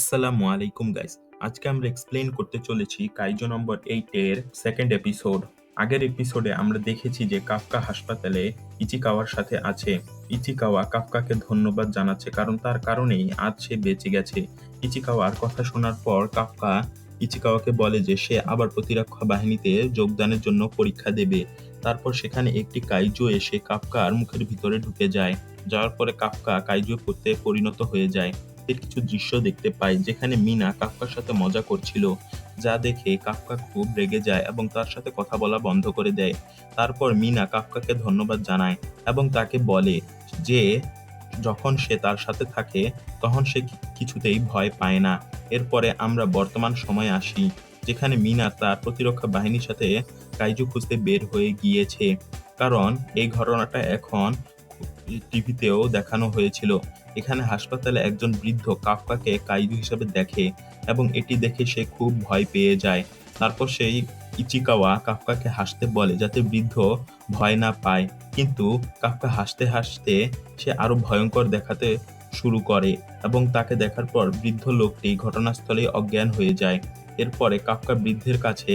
আসসালামু আলাইকুম গাইস আজকে আমরা এক্সপ্লেইন করতে চলেছি কাইজো নম্বর এইট এর সেকেন্ড এপিসোড আগের এপিসোডে আমরা দেখেছি যে কাফকা হাসপাতালে ইচিকাওয়ার সাথে আছে। ইচিকাওয়া কাফকাকে ধন্যবাদ জানাচ্ছে কারণ তার কারণেই আজ সে বেঁচে গেছে। ইচিকাওয়ার কথা শোনার পর কাফকা ইচিকাওয়াকে বলে যে সে আবার প্রতিরক্ষা বাহিনীতে যোগদানের জন্য পরীক্ষা দেবে। তারপর সেখানে একটি কাইজো এসে কাফকার মুখের ভিতরে ঢুকে যায়। যাওয়ার পরে কাফকা কাইজো করতে পরিণত হয়ে যায়। এর কিছু দৃশ্য দেখতে পাই যেখানে মিনা কাফকার সাথে মজা করছিল, যা দেখে কাফকা খুব রেগে যায় এবং তার সাথে কথা বলা বন্ধ করে দেয়। তারপর মিনা কাফকাকে ধন্যবাদ জানায় এবং তাকে বলে যে, যখন সে তার সাথে থাকে, তখন সে কিছুতেই ভয় পায় না। এরপরে আমরা বর্তমান সময়ে আসি, যেখানে মিনা তার প্রতিরক্ষা বাহিনীর সাথে কাইজু খুঁজতে বের হয়ে গিয়েছে। কারণ, এই ঘটনাটা এখন টিভিতেও দেখানো হয়েছিল। এখানে হাসপাতালে একজন বৃদ্ধ কাফকাকে কাইজু হিসেবে দেখে এবং এটি দেখে সে খুব ভয় পেয়ে যায়। তারপর সেই ইচিকাওয়া কাফকাকে হাসতে বলে যাতে বৃদ্ধ ভয় না পায়। কিন্তু কাফকা হাসতে হাসতে সে আরও ভয়ঙ্কর দেখাতে শুরু করে এবং তাকে দেখার পর বৃদ্ধ লোকটি ঘটনাস্থলে অজ্ঞান হয়ে যায়। এরপরে কাফকা বৃদ্ধের কাছে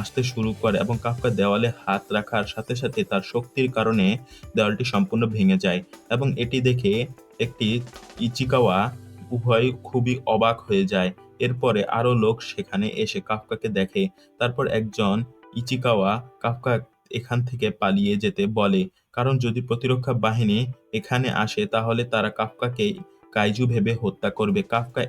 আসতে শুরু করে এবং কাফকা দেওয়ালে হাত রাখার সাথে সাথে তার শক্তির কারণে দেওয়ালটি সম্পূর্ণ ভেঙে যায় এবং এটি দেখে একটি ইচিকাওয়া উভয় খুবই অবাক হয়ে যায়। এরপরে আরও লোক সেখানে এসে কাফকাকে দেখে। তারপর একজন ইচিকাওয়া কাফকা এখান থেকে পালিয়ে যেতে বলে, কারণ যদি প্রতিরক্ষা বাহিনী এখানে আসে তাহলে তারা কাফকাকে কাইজু ভেবে হত্যা করবে। কাফকা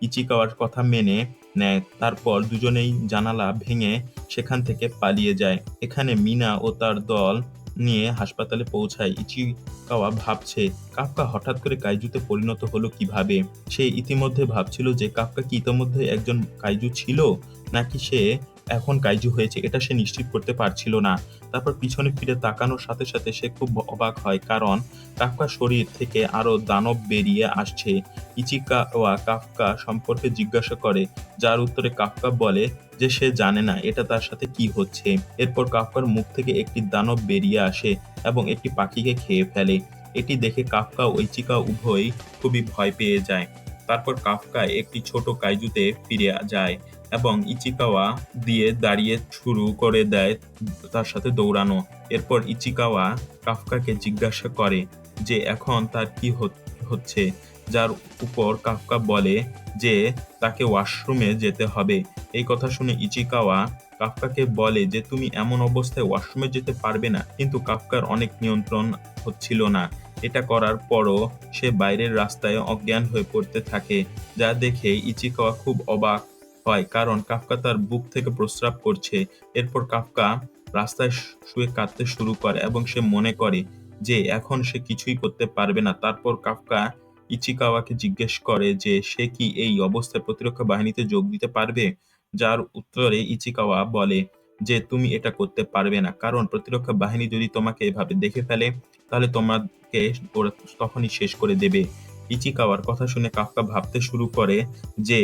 ইচিকাওয়ার কথা মেনে নেয়। তারপর দুজনেই জানালা ভেঙে সেখান থেকে পালিয়ে যায়। এখানে মিনা ও তার দল নিয়ে হাসপাতালে পৌঁছায়। ইচিকাওয়া ভাবছে কাফকা হঠাৎ করে কাইজুতে পরিণত হলো কীভাবে? সে ইতিমধ্যে ভাবছিল যে কাফকা কি ইতিমধ্যে একজন কাইজু ছিল? নাকি সে এখন কাইজু হয়েছে, এটা সে নিশ্চিত করতে পারছিল না। তারপর পিছনে ফিরে তাকানোর সাথে সাথে সে খুব অবাক হয়, কারণ কাফকার শরীর থেকে আরও দানব বেরিয়ে আসছে। ইচিকাওয়া কাফকা সম্পর্কে জিজ্ঞাসা করে, যার উত্তরে কাফকা বলে যে সে জানে না এটা তার সাথে কি হচ্ছে। এরপর কাফকার মুখ থেকে একটি দানব বেরিয়ে আসে এবং একটি পাখিকে খেয়ে ফেলে। এটি দেখে কাফকা ও ইচিকা উভয়ই খুবই ভয় পেয়ে যায়। তারপর কাফকা একটি ছোট কাইজুতে ফিরে যায়। এবং ইচিকাওয়া দিয়ে দাঁড়িয়ে শুরু করে দেয় তার সাথে দৌড়ানো। এরপর ইচিকাওয়া কাফকাকে জিজ্ঞাসা করে যে এখন তার কি হচ্ছে, যার উপর কাফকা বলে যে তাকে ওয়াশরুমে যেতে হবে। এই কথা শুনে ইচিকাওয়া কাফকাকে বলে যে, তুমি এমন অবস্থায় ওয়াশরুমে যেতে পারবে না, কিন্তু কাফকার অনেক নিয়ন্ত্রণ হচ্ছিল না। এটা করার পরও সে বাইরের রাস্তায় অজ্ঞান হয়ে পড়তে থাকে, যা দেখে ইচিকাওয়া খুব অবাক হয়, কারণ কাফকা তার বুক থেকে প্রস্রাব করছে। এরপর কাফকা রাস্তায় শুয়ে কাঁদতে শুরু করে এবং সে মনে করে যে এখন সে কিছুই করতে পারবে না। তারপর কাফকা ইচিকাওয়াকে জিজ্ঞেস করে যে সে কি এই অবস্থায় প্রতিরক্ষা বাহিনীতে যোগ দিতে পারবে? যার উত্তরে ইচিকাওয়া বলে যে, তুমি এটা করতে পারবে না। কারণ প্রতিরক্ষা বাহিনী যদি তোমাকে এভাবে দেখে ফেলে, তাহলে তোমাকে তখনই শেষ করে দেবে। ইচিকাওয়ার কথা শুনে কাফকা ভাবতে শুরু করে যে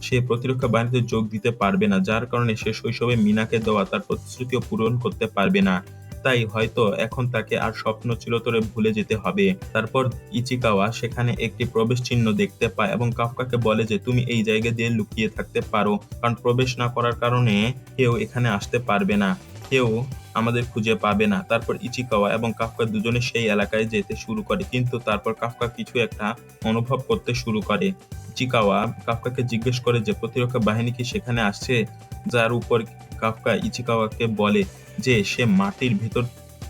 সে প্রতিরক্ষা বাহিনীতে যোগ দিতে পারবে না, যার কারণে সে শৈশবে মিনাকে দেওয়া তার প্রতিশ্রুতিও পূরণ করতে পারবে না। তাই হয়তো এখন তাকে আর স্বপ্ন চিরতরে ভুলে যেতে হবে। তারপর ইচিকাওয়া সেখানে একটি প্রবেশ চিহ্ন দেখতে পায় এবং কাফকাকে বলে যে, তুমি এই জায়গা দিয়ে লুকিয়ে থাকতে পারো, কারণ প্রবেশ না করার কারণে কেউ এখানে আসতে পারবে না। কেউ আমাদের খুঁজে পাবে না। তারপর ইচিকাওয়া এবং কাফকা দুজনে সেই এলাকায় যেতে শুরু করে। কিন্তু তারপর কাফকা কিছু একটা অনুভব করতে শুরু করে। ইচিকাওয়া কাফকাকে জিজ্ঞেস করে যে, প্রতিরক্ষা বাহিনী কি সেখানে আসছে? যার উপর কাফকা ইচিকাওয়াকে বলে যে, সে মাটির ভেতর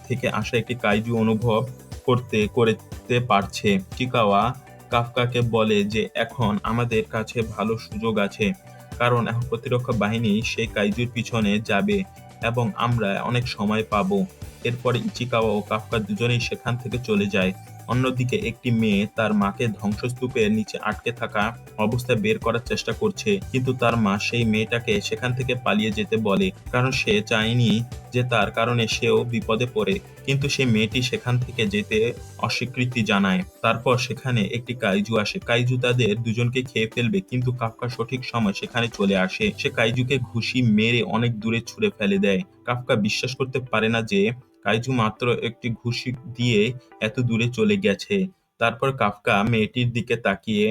থেকে আসা একটি কাইজু অনুভব করতে করতে পারছে। চিকাওয়া কাফকাকে বলে যে, এখন আমাদের কাছে ভালো সুযোগ আছে। কারণ এখন প্রতিরক্ষা বাহিনী সেই কাইজুর পিছনে যাবে। এবং আমরা অনেক সময় পাবো। এরপরে ইচিকাওয়া ও কাফকা দুজনেই সেখান থেকে চলে যায়। অন্যদিকে একটি মেয়ে তার মাকে ধ্বংসস্তূপের নিচে আটকে থাকা অবস্থায় বের করার চেষ্টা করছে। কিন্তু তার মা সেই মেয়েটাকে সেখান থেকে পালিয়ে যেতে বলে, কারণ সে চায়নি যে তার কারণে সেও বিপদে পড়ে। কিন্তু সেই মেয়েটি সেখান থেকে যেতে অস্বীকৃতি জানায়। তারপর সেখানে একটি কাইজু আসে। কাইজু তাদের দুজনকে খেয়ে ফেলবে, কিন্তু কাফকা সঠিক সময় সেখানে চলে আসে। সে কাইজুকে ঘুষি মেরে অনেক দূরে ছুঁড়ে ফেলে দেয়। কাফকা বিশ্বাস করতে পারে না যে কাইজু মাত্র একটি ঘুষি দিয়ে এত দূরে চলে গেছে। তারপর কাফকা মেয়েটির দিকে তাকিয়ে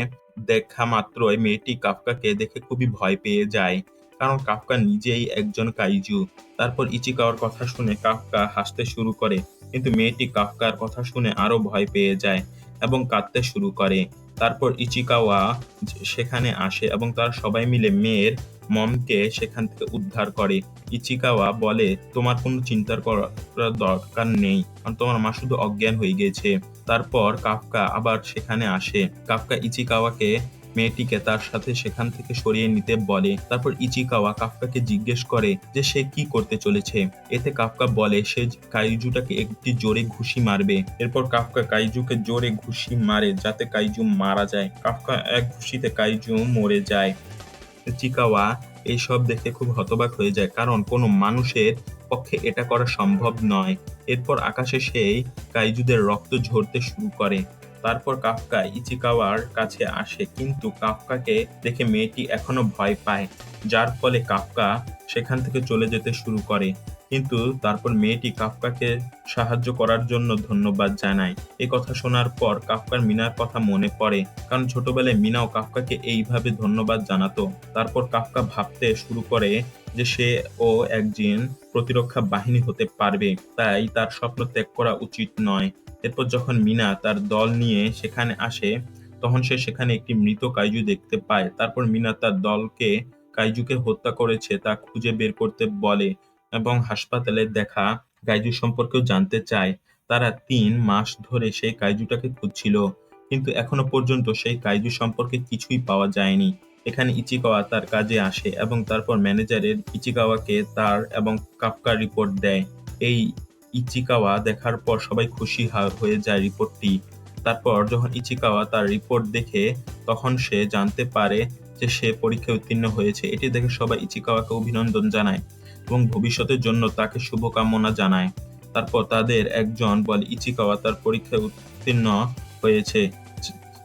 দেখা মাত্রই মেয়েটি কাফকাকে দেখে খুবই ভয় পেয়ে যায়, কারণ কাফকা নিজেই একজন কাইজু তারপর ইচিকাওয়ার কথা শুনে কাফকা হাসতে শুরু করে, কিন্তু মেয়েটি কাফকার কথা শুনে আরও ভয় পেয়ে যায় এবং কাঁদতে শুরু করে। তারপর ইচিকাওয়া সেখানে আসে এবং তারা সবাই মিলে মেয়ের মমকে সেখান থেকে উদ্ধার করে। ইচিকাওয়া বলে, তোমার কোনো চিন্তার করার দরকার নেই। কারণ তোমার মা শুধু অজ্ঞান হয়ে গেছে। তারপর কাফকা আবার সেখানে আসে। কাফকা ইচিকাওয়াকে মেয়েটিকে তার সাথে সেখান থেকে সরিয়ে নিতে বলে। তারপর ইচিকাওয়া কাফকাকে জিজ্ঞেস করে যে সে কি করতে চলেছে। এতে কাফকা বলে, সে কাইজুটাকে একটি জোরে ঘুষি মারবে। এরপর কাফকা কাইজুকে জোরে ঘুষি মারে যাতে কাইজু মারা যায়। কাফকা এক ঘুষিতে কাইজু মরে যায়। চিকাওয়া এইসব দেখে খুব হতবাক হয়ে যায়। কারণ কোনো মানুষের পক্ষে এটা করা সম্ভব নয়। এরপর আকাশে সেই কাইজুদের রক্ত ঝরতে শুরু করে। তারপর কাফকা ইচিকাওয়ার কাছে আসে, কিন্তু কাফকাকে দেখে মেয়েটি এখনও ভয় পায়, যার ফলে কাফকা সেখান থেকে চলে যেতে শুরু করে। কিন্তু তারপর মেয়েটি কাফকাকে সাহায্য করার জন্য ধন্যবাদ জানায়। এই কথা শোনার পর কাফকার মিনার কথা মনে পড়ে, কারণ ছোটবেলায় মিনাও কাফকাকে এইভাবে ধন্যবাদ জানাতো। তারপর কাফকা ভাবতে শুরু করে যে সে ও একজন প্রতিরক্ষা বাহিনী হতে পারবে, তাই তার স্বপ্ন ত্যাগ করা উচিত নয়। এরপর যখন মিনা তার দল নিয়ে সেখানে আসে, তখন সে সেখানে একটি মৃত কাইজু দেখতে পায়। তারপর মিনা তার দলকে কাইজুকে হত্যা করেছে, তা খুঁজে বের করতে বলে। এবং হাসপাতালে দেখা কাইজু সম্পর্কেও জানতে চায়। তারা তিন মাস ধরে সেই কাইজুটাকে খুঁজছিল, কিন্তু এখনও পর্যন্ত সেই কাইজু সম্পর্কে কিছুই পাওয়া যায়নি। এখানে ইচিকাওয়া তার কাজে আসে এবং তারপর ম্যানেজারের ইচিকাওয়াকে তার এবং কাফকার রিপোর্ট দেয়। এই ইচিকাওয়া দেখার পর সবাই খুশি হয়ে যায় রিপোর্টটি। তারপর যখন ইচিকাওয়া তার রিপোর্ট দেখে, তখন সে জানতে পারে যে সে পরীক্ষায় উত্তীর্ণ হয়েছে। এটি দেখে সবাই ইচিকাওয়াকে অভিনন্দন জানায়। এবং ভবিষ্যতের জন্য তাকে শুভকামনা জানায়। তারপর তাদের একজন বলে, ইচিকাওয়া তার পরীক্ষায় উত্তীর্ণ হয়েছে।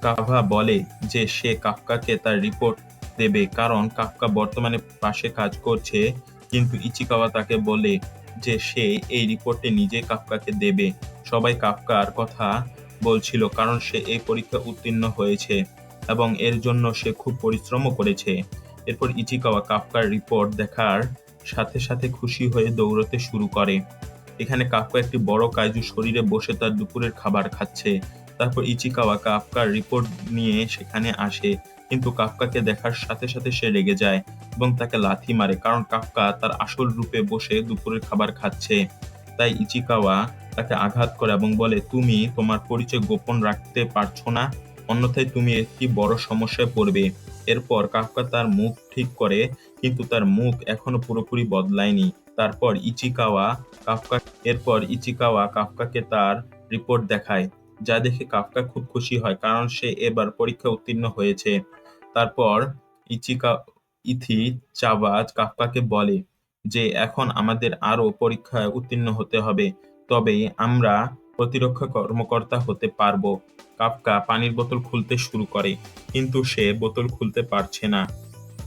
কাভা বলে যে, সে কাফকাকে তার রিপোর্ট দেবে, কারণ কাফকা বর্তমানে পাশে কাজ করছে। কিন্তু ইচিকাওয়া তাকে বলে যে, সে এই রিপোর্টে নিজে কাফকাকে দেবে। সবাই কাফকার কথা বলছিল, কারণ সে এই পরীক্ষা উত্তীর্ণ হয়েছে এবং এর জন্য সে খুব পরিশ্রমও করেছে। এরপর ইচিকাওয়া কাফকার রিপোর্ট দেখার সাথে সাথে খুশি হয়ে দৌড়তে শুরু করে। এখানে কাফকা একটি বড় কাইজু শরীরে বসে তার দুপুরের খাবার খাচ্ছে। তারপর ইচিকাওয়া কাফকার রিপোর্ট নিয়ে সেখানে আসে। কিন্তু কাফকাকে দেখার সাথে সাথে সে রেগে যায় এবং তাকে লাথি মারে কারণ কাফকা তার আসল রূপে বসে দুপুরের খাবার খাচ্ছে। তাই ইচিকাওয়া তাকে আঘাত করে এবং বলে, তুমি তোমার পরিচয় গোপন রাখতে পারছ না, অন্যথায় তুমি একটি বড় সমস্যায় পড়বে। এরপর কাফকা তার মুখ ঠিক করে, কিন্তু তার মুখ এখনও পুরোপুরি বদলায়নি। তারপর ইচিকাওয়া কাফকা, এরপর ইচিকাওয়া কাফকাকে তার রিপোর্ট দেখায়, যা দেখে কাফকা খুব খুশি হয়, কারণ সে এবার পরীক্ষা উত্তীর্ণ হয়েছে। তারপর ইচিকা, ইথি চাবাজ কাফকাকে বলে যে, এখন আমাদের আরও পরীক্ষায় উত্তীর্ণ হতে হবে, তবে আমরা প্রতিরক্ষা কর্মকর্তা হতে পারব। কাফকা পানির বোতল খুলতে শুরু করে, কিন্তু সে বোতল খুলতে পারছে না।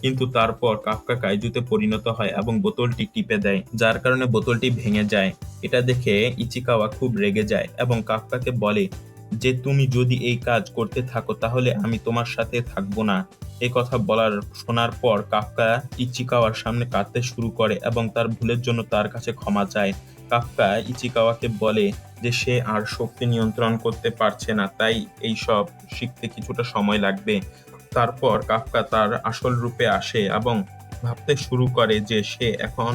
কিন্তু তারপর কাপকা কাইজুতে পরিণত হয় এবং বোতলটি টিপে দেয়, যার কারণে বোতলটি ভেঙে যায়। এটা দেখে ইচিকাওয়া খুব রেগে যায় এবং কাপকাকে বলে যে, তুমি যদি এই কাজ করতে থাকো, তাহলে আমি তোমার সাথে থাকব না। এই কথা বলার শোনার পর কাফকা ইচিকাওয়ার সামনে কাঁদতে শুরু করে এবং তার ভুলের জন্য তার কাছে ক্ষমা চায়। কাফকা ইচিকাওয়াকে বলে যে সে আর শক্তি নিয়ন্ত্রণ করতে পারছে না, তাই এই সব শিখতে কিছুটা সময় লাগবে। তারপর কাফকা তার আসল রূপে আসে এবং ভাবতে শুরু করে যে সে এখন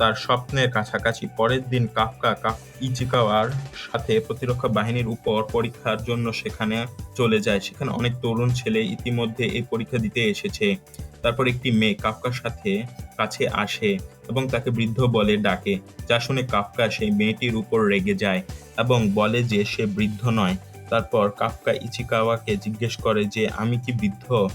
তার স্বপ্নের কাছাকাছি পরের দিন কাফকা, কাফ ইচিকাওয়ার সাথে প্রতিরক্ষা বাহিনীর উপর পরীক্ষার জন্য সেখানে চলে যায়। সেখানে অনেক তরুণ ছেলে ইতিমধ্যে এই পরীক্ষা দিতে এসেছে। তারপর একটি মেয়ে কাফকার সাথে কাছে আসে এবং তাকে বৃদ্ধ বলে ডাকে। যা শুনে কাফকা সেই মেয়েটির উপর রেগে যায় এবং বলে যে সে বৃদ্ধ নয়। তারপর কাফকা ইচিকাওয়াকে জিজ্ঞেস করে যে, আমি কি বৃদ্ধ?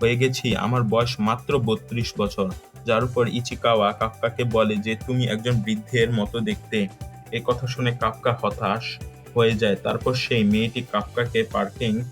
হয়ে গেছি? আমার বয়স মাত্র বত্রিশ বছর। যার উপর ইচিকাওয়া কাফকাকে বলে যে, তুমি একজন বৃদ্ধের মতো দেখতে। এ কথা শুনে কাফকা হতাশ হয়ে যায়। তারপর সেই মেয়েটি কাফকাকে পার্কিং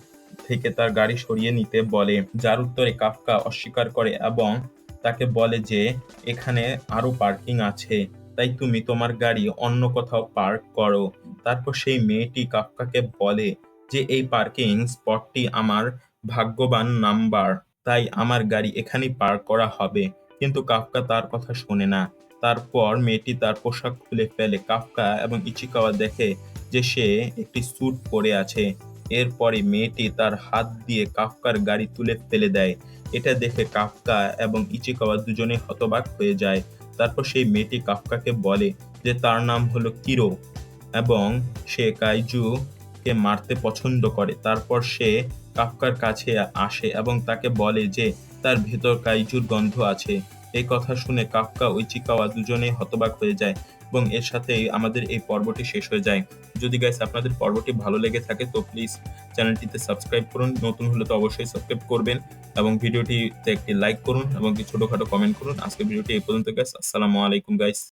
থেকে তার গাড়ি সরিয়ে নিতে বলে, যার উত্তরে কাফকা অস্বীকার করে এবং তাকে বলে যে, এখানে আরও পার্কিং আছে। তাই তুমি তোমার গাড়ি অন্য কোথাও পার্ক করো। তারপর সেই মেয়েটি কাফকাকে বলে যে, এই পার্কিং স্পটটি আমার ভাগ্যবান নাম্বার। তাই আমার গাড়ি এখানেই পার্ক করা হবে। কিন্তু কাফকা তার কথা শোনে না। তারপর মেয়েটি তার পোশাক খুলে ফেলে। কাফকা এবং ইচিকাওয়া দেখে যে সে একটি স্যুট পরে আছে। এরপরে মেয়েটি তার হাত দিয়ে কাফকার গাড়ি তুলে ফেলে দেয়। এটা দেখে কাফকা এবং ইচিকাওয়া দুজনে হতবাক হয়ে যায়। তারপর সেই মেয়েটি কাফকাকে বলে যে, তার নাম হলো কিরো এবং সে কাইজু কে মারতে পছন্দ করে। তারপর সে কাফকার কাছে আসে এবং তাকে বলে যে তার ভেতর কাইজুর গন্ধ আছে। এই কথা শুনে কাফকা ওই চিকাওয়া দুজনেই হতবাক হয়ে যায় এবং এর সাথেই আমাদের এই পর্বটি শেষ হয়ে যায়। যদি গাইস আপনাদের পর্বটি ভালো লেগে থাকে, তো প্লিজ চ্যানেলটিতে সাবস্ক্রাইব করুন। নতুন হলে তো অবশ্যই সাবস্ক্রাইব করবেন এবং ভিডিওটিতে একটি লাইক করুন এবং একটি ছোটখাটো কমেন্ট করুন। আজকে ভিডিওটি এই পর্যন্ত গাইস আসসালামু আলাইকুম গাইস